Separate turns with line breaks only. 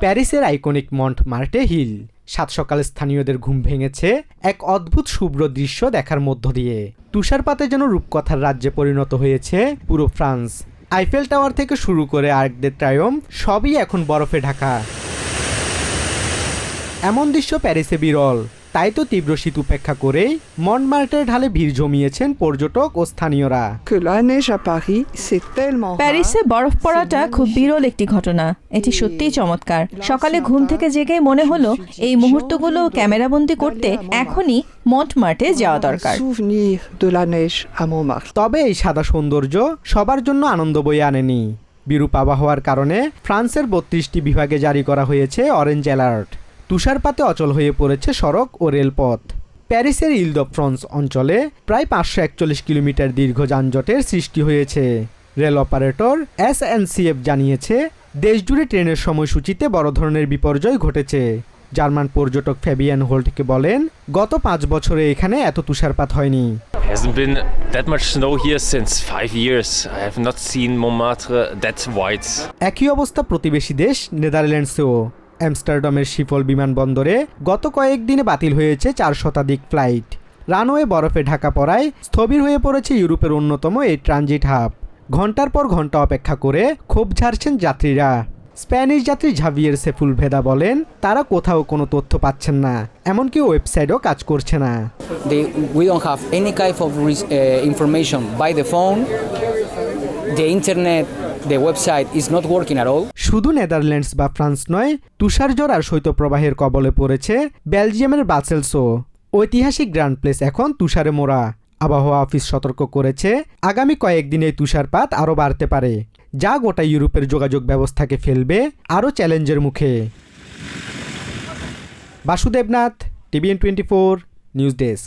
প্যারিসের iconic Mont মার্টে hill. সাত সকালে স্থানীয়দের ঘুম ভেঙেছে এক অদ্ভুত শুভ্র দৃশ্য দেখার মধ্য দিয়ে। তুষারপাতে যেন রূপকথার রাজ্যে পরিণত হয়েছে পুরো ফ্রান্স। আইফেল টাওয়ার থেকে শুরু করে আর্ক দে ট্রায়ম সবই এখন বরফে ঢাকা। এমন দৃশ্য প্যারিসে বিরল। তাই তো তীব্র শীত উপেক্ষা করেই মন্টমার্টের ঢালে ভিড় জমিয়েছেন পর্যটক ও স্থানীয়রা.
প্যারিসে বরফ পড়াটা খুব বিরল একটি ঘটনা। এটি সত্যিই চমৎকার। সকালে ঘুম থেকে জেগেই মনে হলো এই মুহূর্তগুলো ক্যামেরাবন্দি করতে এখনই মন্টমার্টে যাওয়া দরকার।
তবে এই সাদা সৌন্দর্য সবার জন্য আনন্দ বয়ে আনেনি। বিরূপ আবহাওয়ার কারণে ফ্রান্সের বত্রিশটি বিভাগে জারি করা হয়েছে অরেঞ্জ অ্যালার্ট। তুষারপাতে অচল হয়ে পড়েছে সড়ক ও রেলপথ। প্যারিসের ইল দ্য ফ্রান্স অঞ্চলে প্রায় পাঁচশো একচল্লিশ কিলোমিটার দীর্ঘ যানজটের সৃষ্টি হয়েছে। রেল অপারেটর এস এন জানিয়েছে দেশজুড়ে ট্রেনের সময়সূচিতে বড় ধরনের বিপর্যয় ঘটেছে। জার্মান পর্যটক ফ্যাবিয়ান হোল্টকে বলেন গত পাঁচ বছরে এখানে এত তুষারপাত হয়নি।
Hasn't been that much snow here since five years. I have not seen Montmartre that white.
একই অবস্থা প্রতিবেশী দেশ নেদারল্যান্ডসেও। অ্যামস্টারডামের শিফল বিমানবন্দরে গত কয়েকদিনে বাতিল হয়েছে চার শতাধিক ফ্লাইট। রানওয়ে বরফে ঢাকা পড়ায় স্থবির হয়ে পড়েছে ইউরোপের অন্যতম এই ট্রানজিট হাব। ঘণ্টার পর ঘণ্টা অপেক্ষা করে ক্ষোভ ঝাড়ছেন যাত্রীরা। স্প্যানিশ যাত্রী ঝাভিয়ের সেফুল ভেদা বলেন তারা কোথাও কোনো তথ্য পাচ্ছেন না এমনকি ওয়েবসাইটও কাজ করছে না।
They, we don't have any kind uh, the website is not working at all.
শুধু নেদারল্যান্ডস বা ফ্রান্স নয় তুষারঝড় আর শৈত্যপ্রবাহের কবলে পড়েছে বেলজিয়ামের ব্রাসেলসও ঐতিহাসিক গ্র্যান্ড প্লেস এখন তুষারে মোড়া। আবহাওয়া অফিস সতর্ক করেছে, আগামী কয়েকদিনে তুষারপাত আরও বাড়তে পারে। যা গোটা ইউরোপের যোগাযোগ ব্যবস্থাকে ফেলবে আরও চ্যালেঞ্জের মুখে। Basudebnath, TVN twenty four, news desk.